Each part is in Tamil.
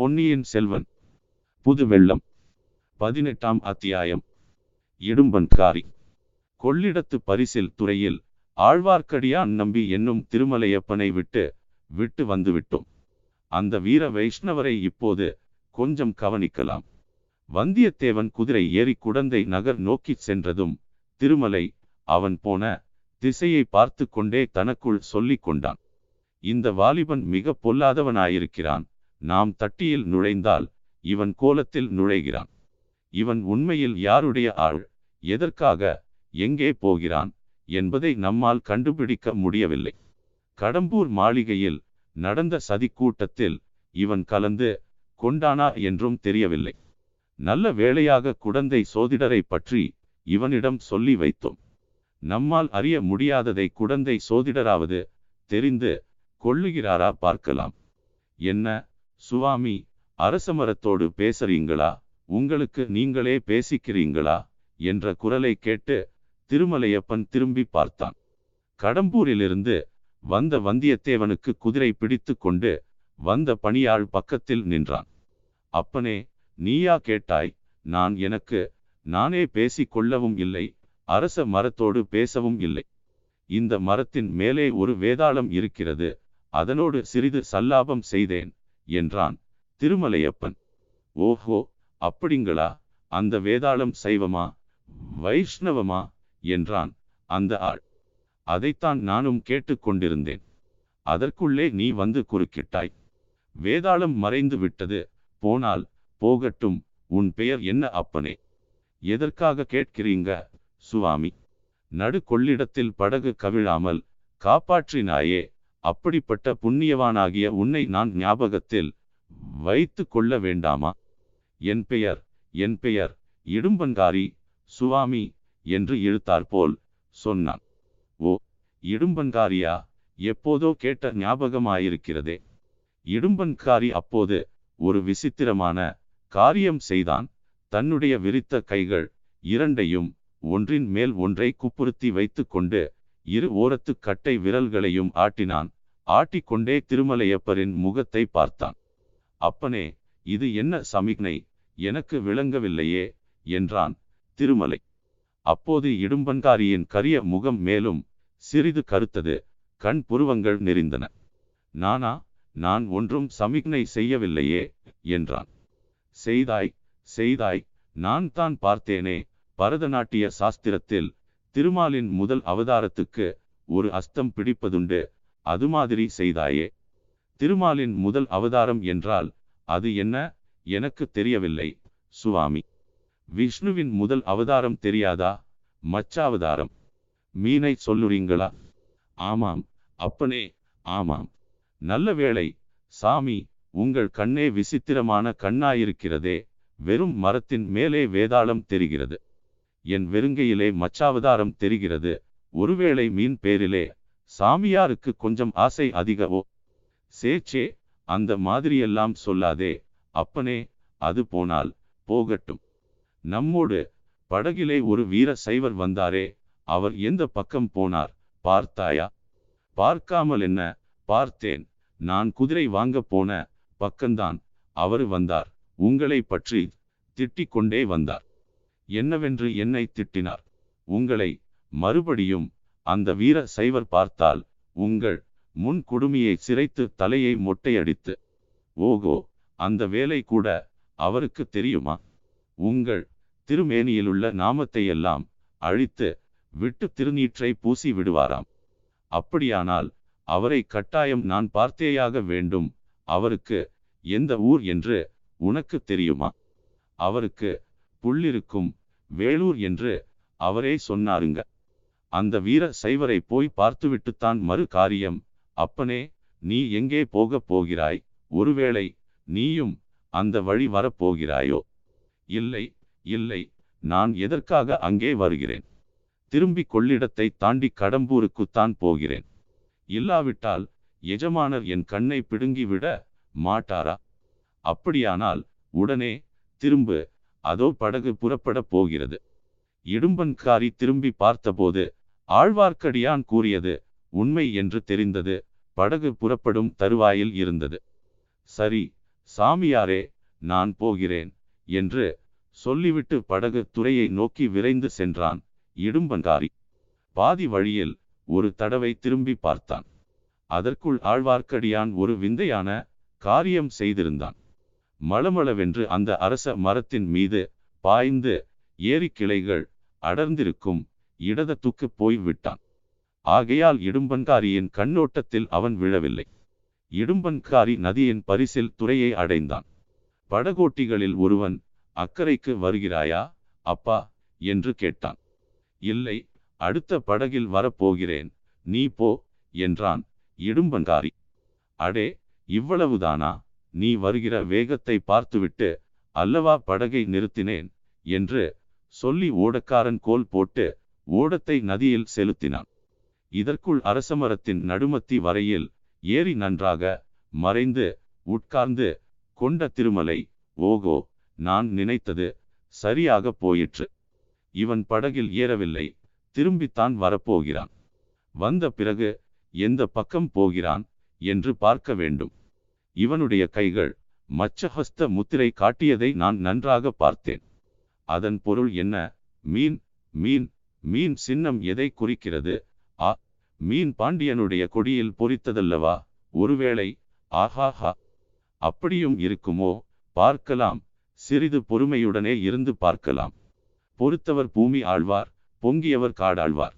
பொன்னியின் செல்வன். புது வெள்ளம். பதினெட்டாம் அத்தியாயம். இடும்பன்காரி. கொள்ளிடத்து பரிசில் துறையில் ஆழ்வார்க்கடியான் நம்பி என்னும் திருமலையப்பனை விட்டு விட்டு வந்துவிட்டோம். அந்த வீர வைஷ்ணவரை இப்போது கொஞ்சம் கவனிக்கலாம். வந்தியத்தேவன் குதிரை ஏறி குடந்தை நகர் நோக்கிச் சென்றதும் திருமலை அவன் போன திசையை பார்த்து கொண்டே தனக்குள் சொல்லிக் கொண்டான். இந்த வாலிபன் மிக பொல்லாதவனாயிருக்கிறான். நாம் தட்டியில் நுழைந்தால் இவன் கோலத்தில் நுழைகிறான். இவன் உண்மையில் யாருடைய ஆள்? எதற்காக எங்கே போகிறான் என்பதை நம்மால் கண்டுபிடிக்க முடியவில்லை. கடம்பூர் மாளிகையில் நடந்த சதி கூட்டத்தில் இவன் கலந்து கொண்டானா என்றும் தெரியவில்லை. நல்ல வேளையாக குடந்தை சோதிடரை பற்றி இவனிடம் சொல்லி வைத்தோம். நம்மால் அறிய முடியாததை குடந்தை சோதிடராவது தெரிந்து கொள்ளுகிறாரா பார்க்கலாம். என்ன? சுவாமி அரசமரத்தோடு பேசுறீங்களா? உங்களுக்கு நீங்களே பேசிக்கிறீங்களா? என்ற குரலை கேட்டு திருமலையப்பன் திரும்பி பார்த்தான். கடம்பூரிலிருந்து வந்த வந்தியத்தேவனுக்கு குதிரை பிடித்து கொண்டு வந்த பணியாள் பக்கத்தில் நின்றான். அப்பனே நீயா கேட்டாய்? நான் எனக்கு நானே பேசிக் கொள்ளவும் இல்லை அரச மரத்தோடு பேசவும் இல்லை. இந்த மரத்தின் மேலே ஒரு வேதாளம் இருக்கிறது அதனோடு சிறிது சல்லாபம் செய்தேன். என்றான் திருமலையப்பன். ஓஹோ அப்படிங்களா? அந்த வேதாளம் சைவமா? வைஷ்ணவமா? என்றான் அந்த ஆள். அதைத்தான் நானும் கேட்டுக்கொண்டிருந்தேன் அதற்குள்ளே நீ வந்து குறுக்கிட்டாய். வேதாளம் மறைந்து விட்டது. போனால் போகட்டும் உன் பெயர் என்ன அப்பனே? எதற்காக கேட்கிறீங்க சுவாமி? நடு கொள்ளிடத்தில் படகு கவிழாமல் காப்பாற்றினாயே அப்படிப்பட்ட புண்ணியவானாகிய உன்னை நான் ஞாபகத்தில் வைத்து கொள்ள வேண்டாமா? என் பெயர் என் பெயர் இடும்பன்காரி சுவாமி என்று இழுத்தாற்போல் சொன்னான். ஓ இடும்பன்காரியா? எப்போதோ கேட்ட ஞாபகமாயிருக்கிறதே. இடும்பன்காரி அப்போது ஒரு விசித்திரமான காரியம் செய்தான். தன்னுடைய விரித்த கைகள் இரண்டையும் ஒன்றின் மேல் ஒன்றை குப்புறுத்தி வைத்து கொண்டு இரு ஓரத்து கட்டை விரல்களையும் ஆட்டினான். ஆட்டிக்கொண்டே திருமலையப்பரின் முகத்தை பார்த்தான். அப்பனே இது என்ன சமிக்னை எனக்கு விளங்கவில்லையே என்றான் திருமலை. அப்போது இடும்பன்காரியின் கரிய முகம் மேலும் சிறிது கருத்தது. கண் புருவங்கள் நெறிந்தன நானா? நான் ஒன்றும் சமிக்னை செய்யவில்லையே என்றான். செய்தாய் செய்தாய் நான் தான் பார்த்தேனே பரதநாட்டிய சாஸ்திரத்தில் திருமாலின் முதல் அவதாரத்துக்கு ஒரு அஸ்தம் பிடிப்பதுண்டு. அது மாதிரி செய்தாயே. திருமாலின் முதல் அவதாரம் என்றால் அது என்ன? எனக்கு தெரியவில்லை. சுவாமி. விஷ்ணுவின் முதல் அவதாரம் தெரியாதா? மச்சாவதாரம். மீனை சொல்லுறீங்களா? ஆமாம். அப்பனே ஆமாம். நல்ல வேளை சாமி உங்கள் கண்ணே விசித்திரமான கண்ணாயிருக்கிறதே. வெறும் மரத்தின் மேலே வேதாளம் தெரிகிறது. என் வெறுங்கையிலே மச்சாவதாரம் தெரிகிறது. ஒருவேளை மீன் பேரிலே சாமியாருக்கு கொஞ்சம் ஆசை அதிகவோ சேச்சே அந்த மாதிரியெல்லாம் சொல்லாதே. அப்பனே அது போனால் போகட்டும். நம்மோடு படகிலே ஒரு வீர சைவர் வந்தாரே. அவர் எந்த பக்கம் போனார் பார்த்தாயா? பார்க்காமல் என்ன? பார்த்தேன். நான் குதிரை வாங்க போன பக்கம்தான். அவர் வந்தார். உங்களை பற்றி திட்டிக் கொண்டே வந்தார். என்னவென்று என்னை திட்டினார். உங்களை மறுபடியும் அந்த வீர சைவர் பார்த்தால் உங்கள் முன் குடுமியை சிரைத்து தலையை மொட்டையடித்து ஓகோ அந்த வேலை கூட அவருக்கு தெரியுமா? உங்கள் திருமேனியிலுள்ள நாமத்தை எல்லாம் அழித்து விட்டு திருநீற்றை பூசி விடுவாராம். அப்படியானால் அவரை கட்டாயம் நான் பார்த்தேயாக வேண்டும். அவருக்கு எந்த ஊர் என்று உனக்கு தெரியுமா? அவருக்கு புள்ளிருக்கும் வேலூர் என்று அவரே சொன்னாருங்க. அந்த வீர சைவரை போய் பார்த்துவிட்டுத்தான் மறு காரியம். அப்பனே நீ எங்கே போகப் போகிறாய்? ஒருவேளை நீயும் அந்த வழி வரப்போகிறாயோ இல்லை இல்லை நான் எதற்காக அங்கே வருகிறேன்? திரும்பி கொள்ளிடத்தை தாண்டி கடம்பூருக்குத்தான் போகிறேன். இல்லாவிட்டால் எஜமானர் என் கண்ணை பிடுங்கி விட மாட்டாரா? அப்படியானால் உடனே திரும்பு அதோ படகு புறப்படப் போகிறது. இடும்பன்காரி திரும்பி பார்த்தபோது ஆழ்வார்க்கடியான் கூறியது உண்மை என்று தெரிந்தது. படகு புறப்படும் தருவாயில் இருந்தது. சரி சாமியாரே நான் போகிறேன் என்று சொல்லிவிட்டு படகு துறையை நோக்கி விரைந்து சென்றான் இடும்பன்காரி. பாதி வழியில் ஒரு தடவை திரும்பி பார்த்தான். அதற்குள் ஆழ்வார்க்கடியான் ஒரு விந்தையான காரியம் செய்திருந்தான். மளமளவென்று அந்த அரச மரத்தின் மீது பாய்ந்து ஏரி கிளைகள் அடர்ந்திருக்கும் இடதத்துக்கு போய் விட்டான். ஆகையால் இடும்பன்காரியின் கண்ணோட்டத்தில் அவன் விழவில்லை. இடும்பன்காரி நதியின் பரிசில் துறையை அடைந்தான். படகோட்டிகளில் ஒருவன் அக்கறைக்கு வருகிறாயா? அப்பா என்று கேட்டான். இல்லை அடுத்த படகில் வரப்போகிறேன் நீ போ என்றான் இடும்பன்காரி. அடே இவ்வளவுதானா? நீ வருகிற வேகத்தை பார்த்துவிட்டு அல்லவா படகை நிறுத்தினேன் என்று சொல்லி ஓடக்காரன் கோல் போட்டு ஓடத்தை நதியில் செலுத்தினான். இதற்குள் அரசமரத்தின் நடுமத்தி வரையில் ஏறி நன்றாக மறைந்து உட்கார்ந்து கொண்ட திருமலை ஓகோ நான் நினைத்தது சரியாக போயிற்று. இவன் படகில் ஏறவில்லை திரும்பித்தான் வரப்போகிறான். வந்த பிறகு எந்த பக்கம் போகிறான் என்று பார்க்க வேண்டும். இவனுடைய கைகள் மச்சஹஸ்த முத்திரை காட்டியதை நான் நன்றாக பார்த்தேன். அதன் பொருள் என்ன? மீன் மீன் மீன் சின்னம் எதை குறிக்கிறது? ஆ மீன் பாண்டியனுடைய கொடியில் பொறித்ததல்லவா? ஒருவேளை ஆஹாஹா. அப்படியும் இருக்குமோ? பார்க்கலாம். சிறிது பொறுமையுடனே இருந்து பார்க்கலாம். பொறுத்தவர் பூமி ஆழ்வார் பொங்கியவர் காடாழ்வார்.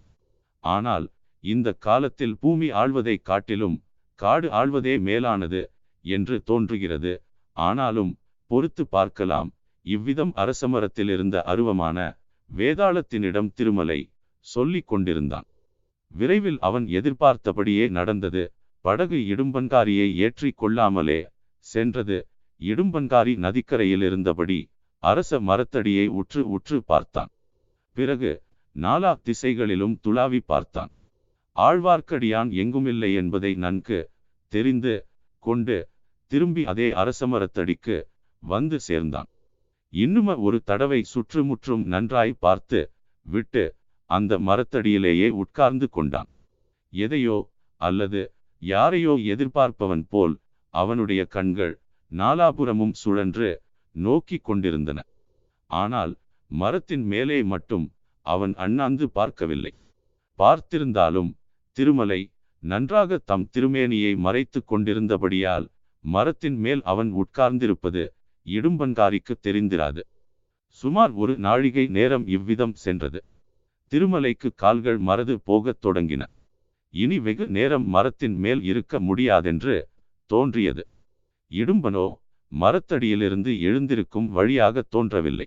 ஆனால் இந்த காலத்தில் பூமி ஆழ்வதை காட்டிலும் காடு ஆழ்வதே மேலானது. என்று தோன்றுகிறது. ஆனாலும் பொறுத்து பார்க்கலாம். இவ்விதம் அரசமரத்தில் இருந்த அருவமான வேதாளத்தினிடம் திருமலை சொல்லிக் கொண்டிருந்தான். விரைவில் அவன் எதிர்பார்த்தபடியே நடந்தது. படகு இடும்பன்காரியை ஏற்றி கொள்ளாமலே சென்றது. இடும்பன்காரி நதிக்கரையில் இருந்தபடி அரச மரத்தடியை உற்று உற்று பார்த்தான். பிறகு நாலா திசைகளிலும் துளாவி பார்த்தான். ஆழ்வார்க்கடியான் எங்குமில்லை என்பதை நன்கு தெரிந்து கொண்டு திரும்பி அதே அரசமரத்தடிக்கு வந்து சேர்ந்தான். இன்னும ஒரு தடவை சுற்றுமுற்றும் நன்றாய் பார்த்து விட்டு அந்த மரத்தடியிலேயே உட்கார்ந்து கொண்டான். எதையோ அல்லது யாரையோ எதிர்பார்ப்பவன் போல் அவனுடைய கண்கள் நாலாபுரமும் சுழன்று நோக்கி கொண்டிருந்தன. ஆனால் மரத்தின் மேலே மட்டும் அவன் அண்ணாந்து பார்க்கவில்லை. பார்த்திருந்தாலும் திருமலை நன்றாக தம் திருமேனியை மறைத்து கொண்டிருந்தபடியால் மரத்தின் மேல் அவன் உட்கார்ந்திருப்பது இடும்பன்காரிக்கு தெரிந்திராது. சுமார் ஒரு நாழிகை நேரம் இவ்விதம் சென்றது. திருமலைக்கு கால்கள் மறது போகத் தொடங்கின. இனி வெகு நேரம் மரத்தின் மேல் இருக்க முடியாதென்று தோன்றியது. இடும்பனோ மரத்தடியிலிருந்து எழுந்திருக்கும் வழியாக தோன்றவில்லை.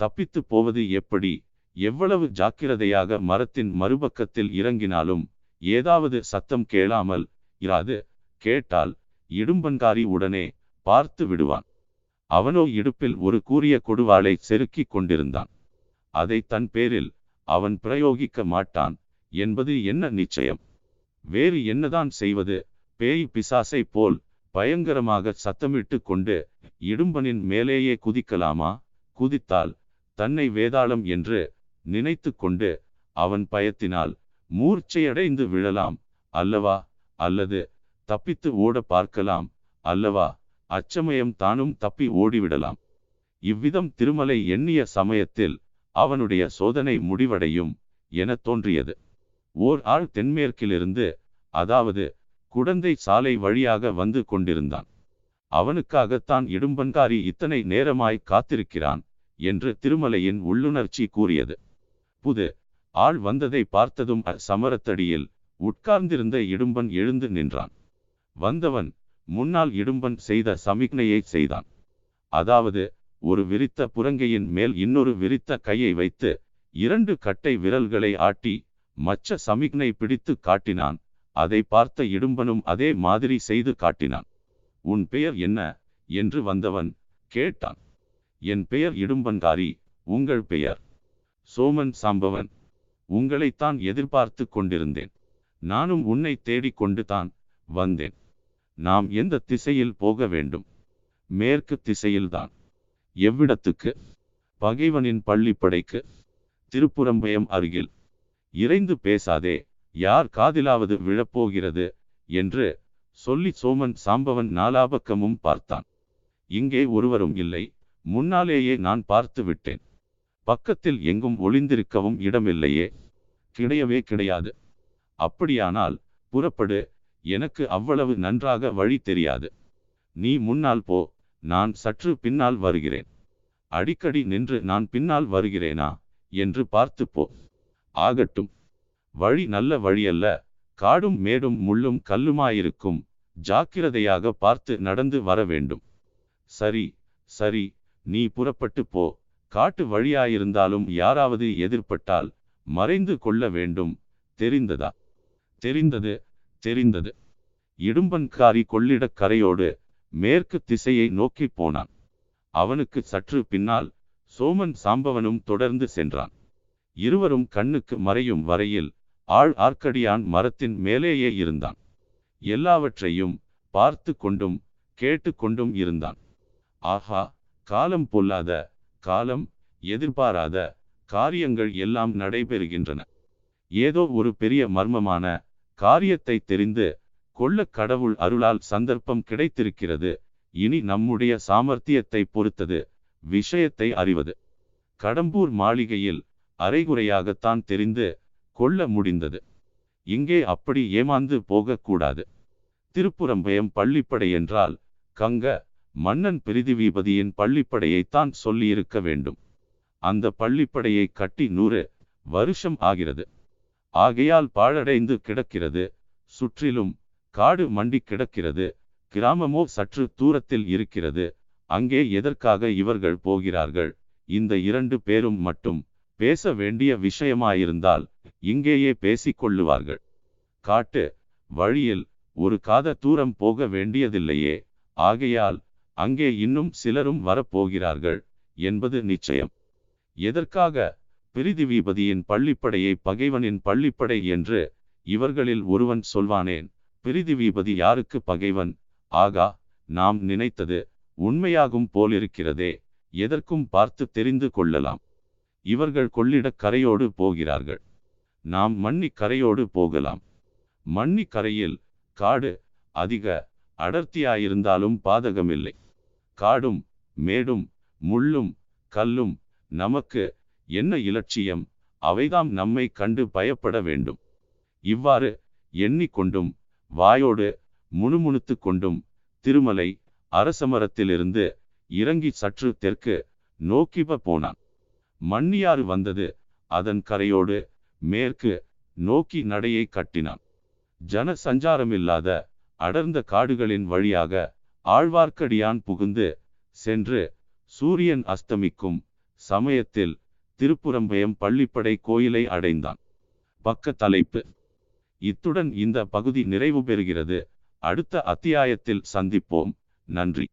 தப்பித்து போவது எப்படி எவ்வளவு ஜாக்கிரதையாக மரத்தின் மறுபக்கத்தில் இறங்கினாலும் ஏதாவது சத்தம் கேளாமல் இராது கேட்டால் இடும்பன்காரி உடனே பார்த்து விடுவான். அவனோ இடுப்பில் ஒரு கூறிய கொடுவாளை செருக்கிக் கொண்டிருந்தான். அதை தன் பேரில் அவன் பிரயோகிக்க மாட்டான். என்பது என்ன நிச்சயம்? வேறு என்னதான் செய்வது? பேய் பிசாசை போல் பயங்கரமாக சத்தமிட்டு கொண்டு இடும்பனின் மேலேயே குதிக்கலாமா? குதித்தால் தன்னை வேதாளம் என்று நினைத்து கொண்டு அவன் பயத்தினால் மூர்ச்சையடைந்து விழலாம். அல்லவா? அல்லது தப்பித்து ஓட பார்க்கலாம் அல்லவா? அச்சமயம் தானும் தப்பி ஓடிவிடலாம். இவ்விதம் திருமலை எண்ணிய சமயத்தில் அவனுடைய சோதனை முடிவடையும் என தோன்றியது. ஓர் ஆள் தென்மேற்கிலிருந்து அதாவது குடந்தை சாலை வழியாக வந்து கொண்டிருந்தான். அவனுக்காகத்தான் இடும்பன்காரி இத்தனை நேரமாய் காத்திருக்கிறான் என்று திருமலையின் உள்ளுணர்ச்சி கூறியது. புது ஆள் வந்ததை பார்த்ததும் சமரத்தடியில் உட்கார்ந்திருந்த இடும்பன் எழுந்து நின்றான். வந்தவன் முன்னால் இடும்பன் செய்த சமிக்னையை செய்தான். அதாவது ஒரு விரித்த புறங்கையின் மேல் இன்னொரு விரித்த கையை வைத்து இரண்டு கட்டை விரல்களை ஆட்டி மச்ச சமிக்னை பிடித்து காட்டினான். அதை பார்த்த இடும்பனும் அதே மாதிரி செய்து காட்டினான். உன் பெயர் என்ன என்று வந்தவன் கேட்டான். என் பெயர் இடும்பன்காரி. உங்கள் பெயர்? சோமன் சாம்பவன். உங்களைத்தான் எதிர்பார்த்து கொண்டிருந்தேன். நானும் உன்னை தேடிக்கொண்டு தான் வந்தேன். நாம் எந்த திசையில் போக வேண்டும்? மேற்கு திசையில்தான். எவ்விடத்துக்கு? பகைவனின் பள்ளிப்படைக்கு. திருப்புறம்பயம் அருகில். இறைந்து பேசாதே யார் காதிலாவது விழப்போகிறது? என்று சொல்லி சோமன் சாம்பவன் நாலாபக்கமும் பார்த்தான். இங்கே ஒருவரும் இல்லை முன்னாலேயே நான் பார்த்து விட்டேன். பக்கத்தில் எங்கும் ஒளிந்திருக்கவும் இடமில்லையே. கிடையவே கிடையாது. அப்படியானால் புறப்படு எனக்கு அவ்வளவு நன்றாக வழி தெரியாது. நீ முன்னால் போ நான் சற்று பின்னால் வருகிறேன். அடிக்கடி நின்று நான் பின்னால் வருகிறேனா? என்று பார்த்து போ. ஆகட்டும். வழி நல்ல வழியல்ல. காடும் மேடும் முள்ளும் கல்லுமாயிருக்கும். ஜாக்கிரதையாக பார்த்து நடந்து வர வேண்டும். சரி சரி நீ புறப்பட்டு போ. காட்டு வழியாயிருந்தாலும் யாராவது எதிர்ப்பட்டால் மறைந்து கொள்ள வேண்டும். தெரிந்ததா? தெரிந்தது தெரிந்தது. இடும்பன்காரி கொள்ளிடக் கரையோடு மேற்கு திசையை நோக்கி போனான். அவனுக்கு சற்று பின்னால் சோமன் சாம்பவனும் தொடர்ந்து சென்றான். இருவரும் கண்ணுக்கு மறையும் வரையில் ஆள் ஆர்க்கடியான் மரத்தின் மேலேயே இருந்தான். எல்லாவற்றையும் பார்த்து கொண்டும் கேட்டு கொண்டும் இருந்தான். ஆஹா காலம் பொல்லாத காலம் எதிர்பாராத காரியங்கள் எல்லாம் நடைபெறுகின்றன. ஏதோ ஒரு பெரிய மர்மமான காரியத்தை தெரிந்து கொள்ள கடவுள் அருளால் சந்தர்ப்பம் கிடைத்திருக்கிறது. இனி நம்முடைய சாமர்த்தியத்தை பொறுத்தது விஷயத்தை அறிவது. கடம்பூர் மாளிகையில் அரைகுறையாகத்தான் தெரிந்து கொள்ள முடிந்தது. இங்கே அப்படி ஏமாந்து போகக்கூடாது. திருப்புறம்பயம் பள்ளிப்படை என்றால் கங்க மன்னன் பிரிதிவிபதியின் பள்ளிப்படையைத்தான் சொல்லியிருக்க வேண்டும். அந்த பள்ளிப்படையை கட்டி நூறு வருஷம் ஆகிறது. ஆகையால் பாழடைந்து கிடக்கிறது. சுற்றிலும் காடு மண்டி கிடக்கிறது. கிராமமோ சற்று தூரத்தில் இருக்கிறது. அங்கே எதற்காக இவர்கள் போகிறார்கள்? இந்த இரண்டு பேரும் மட்டும் பேச வேண்டிய விஷயமாயிருந்தால் இங்கேயே பேசிக் கொள்ளுவார்கள். காட்டு வழியில் ஒரு காத தூரம் போக வேண்டியதில்லையே. ஆகையால் அங்கே இன்னும் சிலரும் வரப்போகிறார்கள் என்பது நிச்சயம். எதற்காக பிரிதிவிபதியின் பள்ளிப்படையை பகைவனின் பள்ளிப்படை என்று இவர்களில் ஒருவன் சொல்வானேன் பிரிதிவிபதி யாருக்கு பகைவன்? ஆகா நாம் நினைத்தது உண்மையாகும் போலிருக்கிறதே எதற்கும் பார்த்து தெரிந்து கொள்ளலாம். இவர்கள் கொள்ளிடக் கரையோடு போகிறார்கள். நாம் மண்ணி கரையோடு போகலாம். மண்ணி கரையில் காடு அதிக அடர்த்தியாயிருந்தாலும் பாதகமில்லை. காடும் மேடும் முள்ளும் கல்லும் நமக்கு என்ன இலட்சியம்? அவைதாம் நம்மை கண்டு பயப்பட வேண்டும். இவ்வாறு எண்ணிக்கொண்டும் வாயோடு முணுமுணுத்து கொண்டும் திருமலை அரசமரத்திலிருந்து இறங்கி சற்று தெற்கு நோக்கிப போனான். மண்ணியாறு வந்தது அதன் கரையோடு மேற்கு நோக்கி நடையை கட்டினான். ஜன சஞ்சாரமில்லாத அடர்ந்த காடுகளின் வழியாக ஆழ்வார்க்கடியான் புகுந்து சென்று சூரியன் அஸ்தமிக்கும் சமயத்தில் திருப்புறம்பயம் பள்ளிப்படை கோயிலை அடைந்தான். பக்க தலைப்பு. இத்துடன் இந்த பகுதி நிறைவு பெறுகிறது. அடுத்த அத்தியாயத்தில் சந்திப்போம். நன்றி.